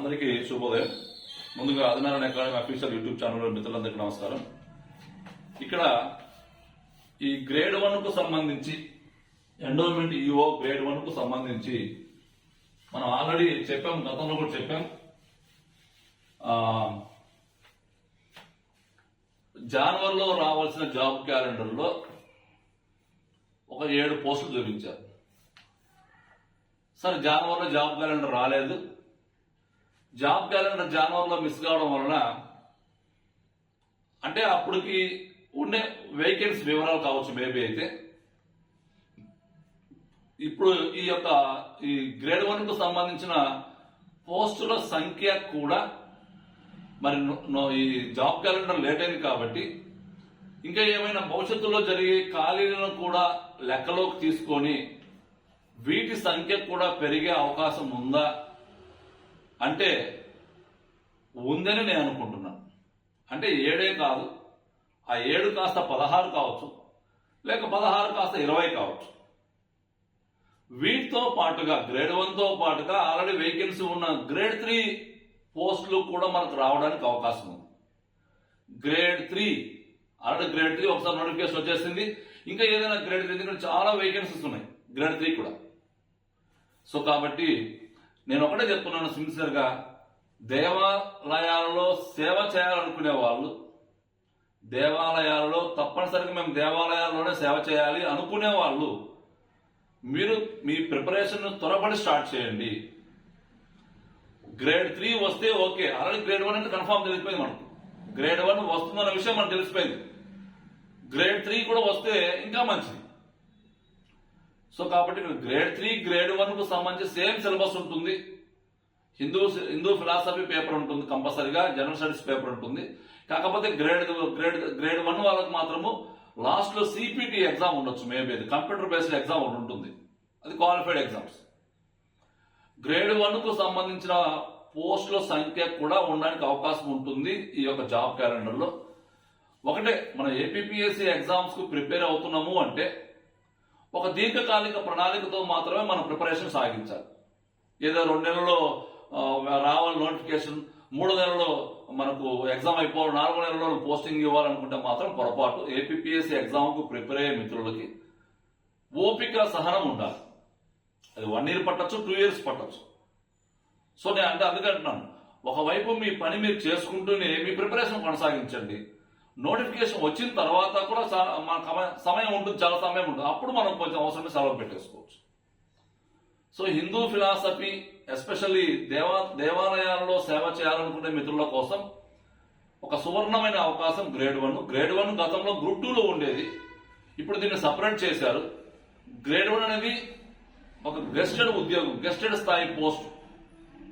అందరికీ శుభోదయం. ముందుగా Adinarayana academy official YouTube channel మిత్రులందరికీ నమస్కారం. ఇక్కడ ఈ గ్రేడ్ వన్కు సంబంధించి ఎండోమెంట్ ఈఓ గ్రేడ్ వన్కు సంబంధించి మనం ఆల్రెడీ చెప్పాం గతంలో కూడా చెప్పాం. ఆ, జనవరిలో రావాల్సిన జాబ్ క్యాలెండర్లో ఒక ఏడు పోస్టులు చూపించారు. సరే జనవరిలో జాబ్ క్యాలెండర్ రాలేదు. జాబ్ క్యాలెండర్ జనవరిలో మిస్ కావడం వలన అంటే అప్పటికి ఉండే వేకెన్సీ వివరాలు కావచ్చు మేబీ అయితే. ఇప్పుడు ఈ యొక్క ఈ గ్రేడ్ వన్కు సంబంధించిన పోస్టుల సంఖ్య కూడా మరి ఈ జాబ్ క్యాలెండర్ లేట్ అయింది కాబట్టి ఇంకా ఏమైనా భవిష్యత్తులో జరిగే ఖాళీలను కూడా లెక్కలోకి తీసుకొని వీటి సంఖ్య కూడా పెరిగే అవకాశం ఉందా అంటే ఉందని నేను అనుకుంటున్నాను అంటే ఏడే కాదు ఆ ఏడు కాస్త పదహారు కావచ్చు లేక పదహారు కాస్త ఇరవై కావచ్చు. వీటితో పాటుగా గ్రేడ్ వన్తో పాటుగా ఆల్రెడీ వేకెన్సీ ఉన్న గ్రేడ్ త్రీ పోస్టులు కూడా మనకు రావడానికి అవకాశం ఉంది. Grade three already grade three ఒకసారి నోటిఫికేషన్ వచ్చేసింది. ఇంకా ఏదైనా గ్రేడ్ త్రీ ఎందుకంటే చాలా వేకెన్సీస్ ఉన్నాయి గ్రేడ్ త్రీ కూడా. సో కాబట్టి నేను ఒకటే చెప్తున్నాను సిన్సియర్గా. దేవాలయాలలో సేవ చేయాలనుకునే వాళ్ళు దేవాలయాలలో తప్పనిసరిగా మేము దేవాలయాల్లోనే సేవ చేయాలి అనుకునే వాళ్ళు మీరు మీ ప్రిపరేషన్ త్వరపడి స్టార్ట్ చేయండి. గ్రేడ్ త్రీ వస్తే ఓకే. ఆల్రెడీ గ్రేడ్ వన్ అంటే కన్ఫామ్ తెలిసిపోయింది మనకు. గ్రేడ్ వన్ వస్తుందన్న విషయం మనకు తెలిసిపోయింది. గ్రేడ్ త్రీ కూడా వస్తే ఇంకా మంచిది. సో కాబట్టి గ్రేడ్ త్రీ గ్రేడ్ వన్కు సంబంధించి సేమ్ సిలబస్ ఉంటుంది. హిందూ హిందూ ఫిలాసఫీ పేపర్ ఉంటుంది కంపల్సరీగా జనరల్ స్టడీస్ పేపర్ ఉంటుంది. కాకపోతే గ్రేడ్ గ్రేడ్ గ్రేడ్ వన్ వాళ్ళకి మాత్రము లాస్ట్లో సిపిటి ఎగ్జామ్ ఉండొచ్చు మేబీ అది. కంప్యూటర్ బేస్డ్ ఎగ్జామ్ ఒకటి ఉంటుంది. అది క్వాలిఫైడ్ ఎగ్జామ్స్. గ్రేడ్ వన్కు సంబంధించిన పోస్టుల సంఖ్య కూడా ఉండడానికి అవకాశం ఉంటుంది ఈ యొక్క జాబ్ క్యాలెండర్లో ఒకటే మన ఏపీపీఎస్సీ ఎగ్జామ్స్కు ప్రిపేర్ అవుతున్నాము అంటే ఒక దీర్ఘకాలిక ప్రణాళికతో మాత్రమే మనం ప్రిపరేషన్ సాగించాలి. ఏదో రెండు నెలల్లో రావాలి నోటిఫికేషన్ మూడు నెలల్లో మనకు ఎగ్జామ్ అయిపోవాలి నాలుగు నెలల్లో పోస్టింగ్ ఇవ్వాలనుకుంటే మాత్రం పొరపాటు ఏపీఎస్సీ ఎగ్జామ్కు ప్రిపేర్ అయ్యే మిత్రులకి ఓపిక సహనం ఉండాలి. అది వన్ ఇయర్ పట్టొచ్చు టూ ఇయర్స్ పట్టచ్చు. సో నేను అంటే అందుకంటున్నాను ఒకవైపు మీ పని మీరు చేసుకుంటూనే మీ ప్రిపరేషన్ కొనసాగించండి. నోటిఫికేషన్ వచ్చిన తర్వాత కూడా స- మన సమయం ఉంటుంది చాలా సమయం ఉంటుంది. అప్పుడు మనం కొంచెం అవసరమే సెలవు పెట్టేసుకోవచ్చు. సో హిందూ ఫిలాసఫీ ఎస్పెషల్లీ దేవా దేవాలయాల్లో సేవ చేయాలనుకునే మిత్రుల కోసం ఒక సువర్ణమైన అవకాశం గ్రేడ్ వన్. గ్రేడ్ వన్ గతంలో గ్రూప్ టూలో ఉండేది. ఇప్పుడు దీన్ని సపరేట్ చేశారు. గ్రేడ్ వన్ అనేది ఒక గెస్టెడ్ ఉద్యోగం గెస్టెడ్ స్థాయి పోస్ట్.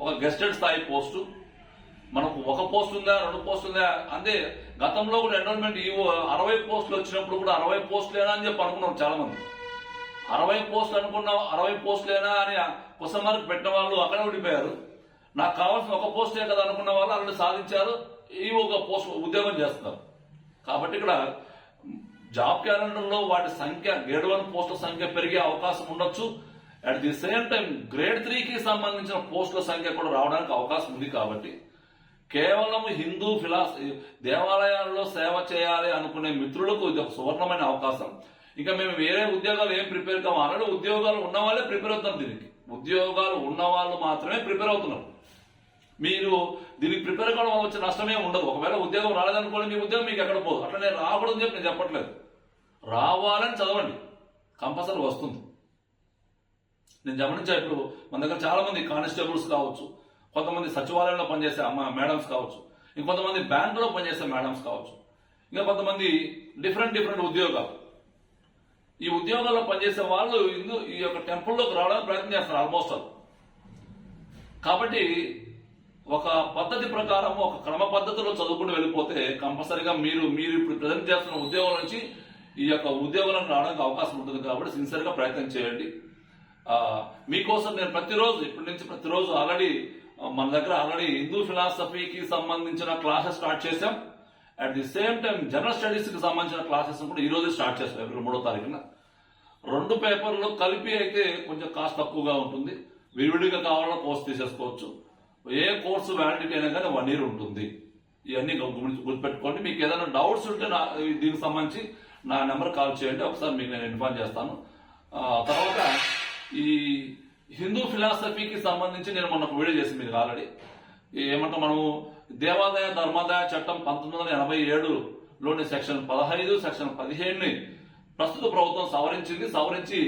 ఒక గెస్టెడ్ స్థాయి పోస్టు. మనకు ఒక పోస్ట్ ఉందా రెండు పోస్ట్ ఉందా? అంటే గతంలో కూడా ఎన్రోల్మెంట్ ఈ అరవై పోస్టులు వచ్చినప్పుడు కూడా అరవై పోస్టులేనా అని చెప్పి అనుకున్నారు చాలా మంది అరవై పోస్టులు అనుకున్న అరవై పోస్టులేనా అని క్వశ్చన్ మార్క్ పెట్టిన వాళ్ళు అక్కడ ఉండిపోయారు. నాకు కావాల్సిన ఒక పోస్టే కదా అనుకున్న వాళ్ళు అక్కడ సాధించారు. ఈ ఒక పోస్ట్ ఉద్యోగం చేస్తున్నారు. కాబట్టి ఇక్కడ జాబ్ క్యాలెండర్లో వాటి సంఖ్య గ్రేడ్ వన్ పోస్టుల సంఖ్య పెరిగే అవకాశం ఉండొచ్చు. At the same time grade త్రీకి సంబంధించిన పోస్టుల సంఖ్య కూడా రావడానికి అవకాశం ఉంది కాబట్టి కేవలం హిందూ ఫిలాస్ దేవాలయాల్లో సేవ చేయాలి అనుకునే మిత్రులకు ఇది ఒక సువర్ణమైన అవకాశం. ఇంకా మేము వేరే ఉద్యోగాలు ఏం ప్రిపేర్ కాము. ఉద్యోగాలు ఉన్న వాళ్ళే ప్రిపేర్ అవుతున్నారు దీనికి. ఉద్యోగాలు ఉన్న వాళ్ళు మాత్రమే ప్రిపేర్ అవుతున్నారు. మీరు దీనికి ప్రిపేర్ కావడం వల్ల వచ్చే నష్టమే ఉండదు. ఒకవేళ ఉద్యోగం రాలేదనుకోండి మీ ఉద్యోగం మీకు ఎక్కడ పోదు. అట్లా నేను రాకూడదని చెప్పి నేను చెప్పట్లేదు. రావాలని చదవండి. కంపల్సరీ వస్తుంది. నేను గమనించా ఇప్పుడు మన దగ్గర చాలా మంది కానిస్టేబుల్స్ కావచ్చు. కొంతమంది సచివాలయంలో పనిచేసే అమ్మ మేడమ్స్ కావచ్చు ఇంకొంతమంది బ్యాంకులో పనిచేసే మేడమ్స్ కావచ్చు ఇంకా కొంతమంది డిఫరెంట్ డిఫరెంట్ ఉద్యోగాలు. ఈ ఉద్యోగాల్లో పనిచేసే వాళ్ళు ఇందు ఈ యొక్క టెంపుల్లోకి రావడానికి ప్రయత్నం చేస్తారు ఆల్మోస్ట్ ఆల్. కాబట్టి ఒక పద్ధతి ప్రకారం ఒక క్రమ పద్ధతిలో చదువుకుంటూ వెళ్ళిపోతే కంపల్సరిగా మీరు మీరు ఇప్పుడు ప్రజెంట్ చేస్తున్న ఉద్యోగం నుంచి ఈ యొక్క ఉద్యోగాలను రావడానికి అవకాశం ఉంటుంది కాబట్టి సిన్సియర్గా ప్రయత్నం చేయండి. మీకోసం నేను ప్రతిరోజు ఇప్పటి నుంచి ప్రతిరోజు ఆల్రెడీ మన దగ్గర ఆల్రెడీ హిందూ ఫిలాసఫీకి సంబంధించిన క్లాసెస్ స్టార్ట్ చేశాం. At the same time general స్టడీస్కి సంబంధించిన క్లాసెస్ కూడా ఈ రోజు స్టార్ట్ చేస్తాం ఏప్రిల్ మూడో తారీఖున. రెండు పేపర్లు కలిపి అయితే కొంచెం కాస్ట్ తక్కువగా ఉంటుంది. విడివిడిగా కావాలన్నా కోర్స్ తీసేసుకోవచ్చు. ఏ కోర్సు వ్యాలిడిటీ అయినా కానీ వన్ ఇయర్ ఉంటుంది. ఇవన్నీ గుర్తు- గుర్తుపెట్టుకోండి. మీకు ఏదైనా డౌట్స్ ఉంటే నా దీనికి సంబంధించి నా నెంబర్ కాల్ చేయండి. ఒకసారి మీకు నేను ఇన్ఫార్మ్ చేస్తాను. తర్వాత ఈ హిందూ ఫిలాసఫీకి సంబంధించి నేను మొన్న వీడియో చేసి మీకు ఆల్రెడీ. ఏమంటాం మనము దేవాదాయ ధర్మాదాయ చట్టం పంతొమ్మిది వందల ఎనభై ఏడులోని సెక్షన్ పదహైదు సెక్షన్ పదిహేడుని ప్రస్తుత ప్రభుత్వం సవరించింది. సవరించి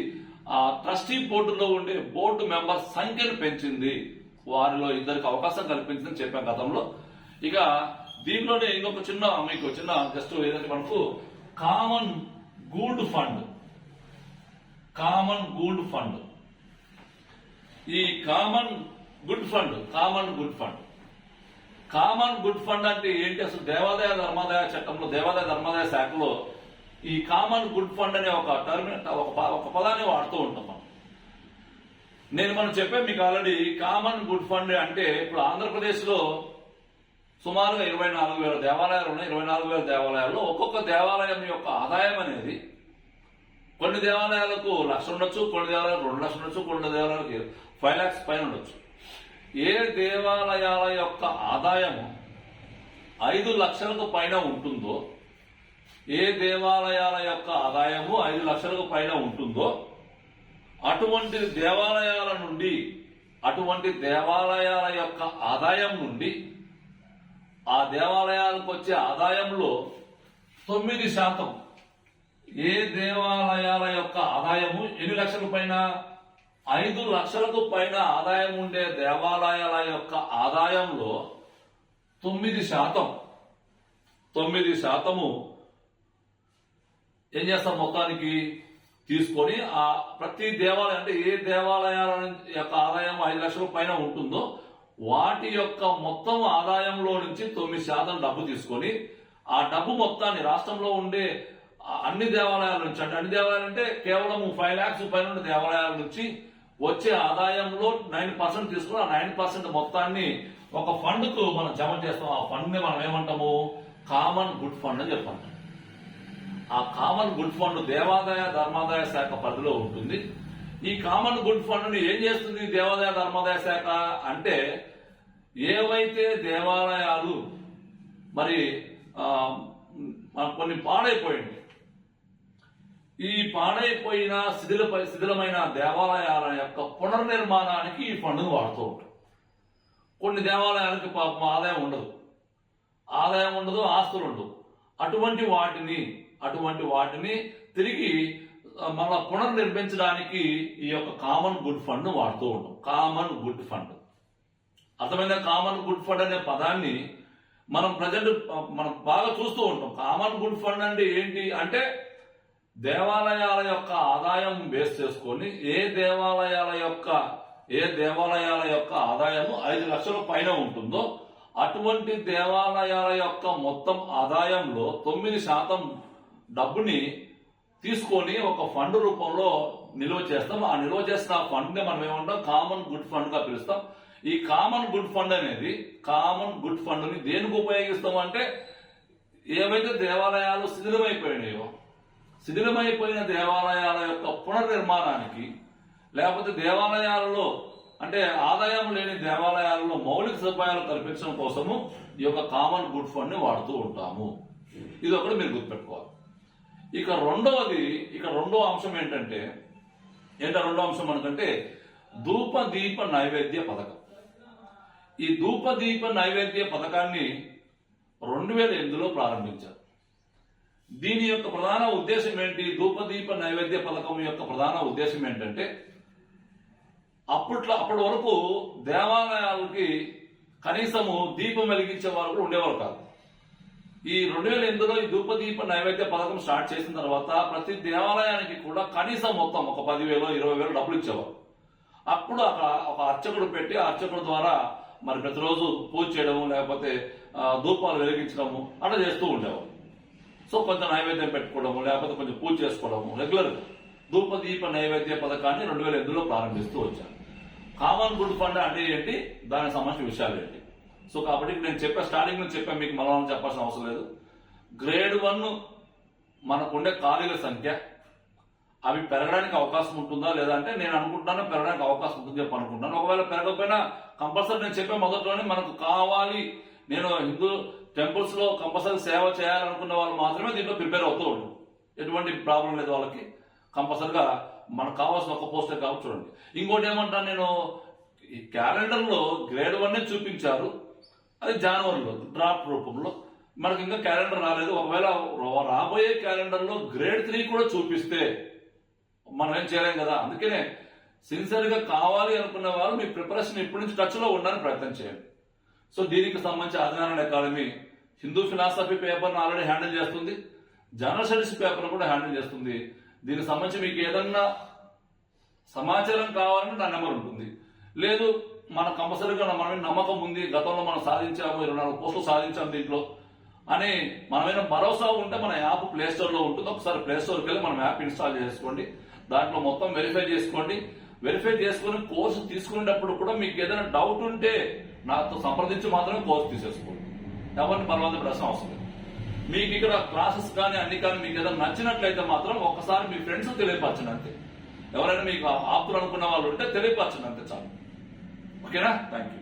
ఆ ట్రస్టీ బోర్డులో ఉండే బోర్డు మెంబర్ సంఖ్యను పెంచింది. వారిలో ఇద్దరికి అవకాశం కల్పించిందని చెప్పాం గతంలో. ఇక దీనిలోనే ఇంకొక చిన్న మీకు చిన్న జస్ట్ ఏదంటే మనకు common good fund. Common good fund. ఈ common good fund common good fund common good fund అంటే ఏంటి? అసలు దేవాదాయ ధర్మాదాయ చట్టంలో దేవాదాయ ధర్మాదాయ శాఖలో ఈ కామన్ గుడ్ ఫండ్ అనే ఒక టర్మ్ ఒక ప- ఒక పదాన్ని వాడుతూ ఉంటాం మనం. నేను మనం చెప్పే మీకు ఆల్రెడీ కామన్ గుడ్ ఫండ్ అంటే ఇప్పుడు ఆంధ్రప్రదేశ్లో సుమారుగా ఇరవై నాలుగు వేల దేవాలయాలు ఉన్నాయి. ఇరవై నాలుగు వేల దేవాలయాల్లో ఒక్కొక్క దేవాలయం యొక్క ఆదాయం అనేది కొన్ని దేవాలయాలకు లక్ష ఉండొచ్చు కొన్ని దేవాలయాలకు రెండు లక్షలు ఉండొచ్చు కొన్ని దేవాలయాలకు ఫైవ్ లాక్స్ పైన ఉండొచ్చు ఏ దేవాలయాల యొక్క ఆదాయము ఐదు లక్షలకు పైన ఉంటుందో ఏ దేవాలయాల యొక్క ఆదాయము ఐదు లక్షలకు పైన ఉంటుందో అటువంటి దేవాలయాల నుండి అటువంటి దేవాలయాల యొక్క ఆదాయం నుండి ఆ దేవాలయాలకు వచ్చే ఆదాయంలో తొమ్మిది శాతం ఏ దేవాలయాల యొక్క ఆదాయము ఎన్ని లక్షల పైన? ఐదు లక్షలకు పైన ఆదాయం ఉండే దేవాలయాల యొక్క ఆదాయంలో తొమ్మిది శాతం తొమ్మిది శాతము ఏం చేస్తాం మొత్తానికి? తీసుకొని ఆ ప్రతి దేవాలయం అంటే ఏ దేవాలయాల యొక్క ఆదాయం ఐదు లక్షల పైన ఉంటుందో వాటి యొక్క మొత్తం ఆదాయంలో నుంచి తొమ్మిది శాతం డబ్బు తీసుకొని ఆ డబ్బు మొత్తాన్ని రాష్ట్రంలో ఉండే అన్ని దేవాలయాల నుంచి అంటే అన్ని దేవాలయాలు అంటే కేవలం ఫైవ్ ల్యాక్స్ పైన ఉండే దేవాలయాల నుంచి వచ్చే ఆదాయంలో నైన్ పర్సెంట్ తీసుకుని ఆ నైన్ పర్సెంట్ మొత్తాన్ని ఒక ఫండ్కు మనం జమ చేస్తాం. ఆ ఫండ్ని మనం ఏమంటాము? కామన్ గుడ్ ఫండ్ అని చెప్పంటాం ఆ కామన్ గుడ్ ఫండ్ దేవాదాయ ధర్మాదాయ శాఖ పరిధిలో ఉంటుంది. ఈ కామన్ గుడ్ ఫండ్ని ఏం చేస్తుంది దేవాదాయ ధర్మాదాయ శాఖ? అంటే ఏవైతే దేవాలయాలు మరి కొన్ని పాడైపోయింది ఈ పాడైపోయిన శిథిల శిథిలమైన దేవాలయాల యొక్క పునర్నిర్మాణానికి ఈ ఫండ్ను వాడుతూ ఉంటారు కొన్ని దేవాలయాలకి పాపం ఆదాయం ఉండదు. ఆదాయం ఉండదు ఆస్తులు ఉండవు. అటువంటి వాటిని అటువంటి వాటిని తిరిగి మళ్ళా పునర్నిర్మించడానికి ఈ యొక్క కామన్ గుడ్ ఫండ్ను వాడుతూ ఉంటాం. Common good fund. అర్థమైన కామన్ గుడ్ ఫండ్ అనే పదాన్ని మనం ప్రజెంట్ మనం బాగా చూస్తూ ఉంటాం. కామన్ గుడ్ ఫండ్ అంటే ఏంటి? అంటే దేవాలయాల యొక్క ఆదాయం బేస్ చేసుకొని ఏ దేవాలయాల యొక్క ఏ దేవాలయాల యొక్క ఆదాయము ఐదు లక్షల పైన ఉంటుందో అటువంటి దేవాలయాల యొక్క మొత్తం ఆదాయంలో తొమ్మిది శాతం డబ్బుని తీసుకొని ఒక ఫండ్ రూపంలో నిల్వ చేస్తాం. ఆ నిల్వ చేసిన ఆ ఫండ్ని మనం ఏమంటాం? కామన్ గుడ్ ఫండ్గా పిలుస్తాం. ఈ కామన్ గుడ్ ఫండ్ అనేది కామన్ గుడ్ ఫండ్ని దేనికి ఉపయోగిస్తాం అంటే ఏవైతే దేవాలయాలు శిథిలమైపోయినాయో శిథిలమైపోయిన దేవాలయాల యొక్క పునర్నిర్మాణానికి లేకపోతే దేవాలయాలలో అంటే ఆదాయం లేని దేవాలయాలలో మౌలిక సదుపాయాలు కల్పించడం కోసము ఈ యొక్క కామన్ గుడ్ ఫండ్ని వాడుతూ ఉంటాము. ఇది ఒకటి మీరు గుర్తుపెట్టుకోవాలి. ఇక రెండవది ఇక రెండో అంశం ఏంటంటే ఏంటో రెండో అంశం అనుకంటే ధూప దీప నైవేద్య పథకం. ఈ ధూప దీప నైవేద్య పథకాన్ని రెండు వేల ఎనిమిదిలో ప్రారంభించారు. దీని యొక్క ప్రధాన ఉద్దేశం ఏంటి? ధూపదీప నైవేద్య పథకం యొక్క ప్రధాన ఉద్దేశం ఏంటంటే అప్పట్లో అప్పటి వరకు దేవాలయాలకి కనీసము దీపం వెలిగించే వారు కూడా ఉండేవారు కాదు. ఈ రెండు వేల ఎనిమిదిలో ఈ ధూపదీప నైవేద్య పథకం స్టార్ట్ చేసిన తర్వాత ప్రతి దేవాలయానికి కూడా కనీసం మొత్తం ఒక పదివేలు ఇరవై వేలు డబ్బులు ఇచ్చేవారు. అప్పుడు అక్కడ ఒక అర్చకుడు పెట్టి ఆ అర్చకుడు ద్వారా మరి ప్రతిరోజు పూజ చేయడము లేకపోతే ధూపాలు వెలిగించడము అట్లా చేస్తూ ఉండేవారు. సో కొంత నైవేద్యం పెట్టుకోవడము లేకపోతే కొంచెం పూజ చేసుకోవడము రెగ్యులర్ ధూప దీప నైవేద్య పథకాన్ని రెండు వేల ఎనిమిదిలో ప్రారంభిస్తూ వచ్చాను. కామన్ గుడ్ ఫండ్ అంటే ఏంటి? దానికి సంబంధించిన విషయాలు ఏంటి? సో కాబట్టి నేను చెప్పే స్టార్టింగ్ నుంచి చెప్పాను మీకు మనం చెప్పాల్సిన అవసరం లేదు. గ్రేడ్ వన్ మనకుండే ఖాళీల సంఖ్య అవి పెరగడానికి అవకాశం ఉంటుందా లేదా అంటే నేను అనుకుంటున్నాను పెరగడానికి అవకాశం ఉంటుంది చెప్పి అనుకుంటున్నాను. ఒకవేళ పెరగకపోయినా కంపల్సరీ నేను చెప్పే మొదట్లోనే మనకు కావాలి. నేను హిందూ టెంపుల్స్లో కంపల్సరీ సేవ చేయాలనుకున్న వాళ్ళు మాత్రమే దీంట్లో ప్రిపేర్ అవుతూ ఉంటారు ఎటువంటి ప్రాబ్లం లేదు వాళ్ళకి. కంపల్సరిగా మనకు కావాల్సిన ఒక పోస్టర్ కావచ్చు చూడండి. ఇంకోటి ఏమంటాను నేను ఈ క్యాలెండర్లో గ్రేడ్ వన్ చూపించారు. అది జనవరిలో డ్రాఫ్ట్ రూపంలో. మనకి ఇంకా క్యాలెండర్ రాలేదు. ఒకవేళ రాబోయే క్యాలెండర్లో గ్రేడ్ త్రీ కూడా చూపిస్తే మనం ఏం చేయలేం కదా? అందుకనే సిన్సియర్గా కావాలి అనుకున్న వాళ్ళు మీ ప్రిపరేషన్ ఇప్పటి నుంచి టచ్లో ఉండడానికి ప్రయత్నం చేయండి. సో దీనికి సంబంధించి ఆదినారాయణ అకాడమీ హిందూ ఫిలాసఫీ పేపర్ను ఆల్రెడీ హ్యాండిల్ చేస్తుంది. జనరల్ స్టడీస్ పేపర్ కూడా హ్యాండిల్ చేస్తుంది. దీనికి సంబంధించి మీకు ఏదన్నా సమాచారం కావాలంటే నా నెంబర్ ఉంటుంది. లేదు మన కంపల్సరీగా మన మీద నమ్మకం ఉంది గతంలో మనం సాధించాము ఇరవై నాలుగు పోస్టులు సాధించాము దీంట్లో అని మనమైన భరోసా ఉంటే మన యాప్ ప్లేస్టోర్లో ఉంటుంది. ఒకసారి ప్లే స్టోర్కి వెళ్ళి మనం యాప్ ఇన్స్టాల్ చేసుకోండి. దాంట్లో మొత్తం వెరిఫై చేసుకోండి. వెరిఫై చేసుకుని కోర్సు తీసుకునేటప్పుడు కూడా మీకు ఏదైనా డౌట్ ఉంటే నాతో సంప్రదించి మాత్రమే కోర్సు తీసేసుకోండి. ఎవరిని పర్వాత ప్రశ్న అవసరం లేదు. మీకు ఇక్కడ క్లాసెస్ కానీ అన్ని కానీ మీకు ఏదైనా నచ్చినట్లయితే మాత్రం ఒక్కసారి మీ ఫ్రెండ్స్ తెలియపరచండి అంతే. ఎవరైనా మీకు ఆప్తులు అనుకున్న వాళ్ళు ఉంటే తెలియపరచండి అంతే చాలు. ఓకేనా? Thank you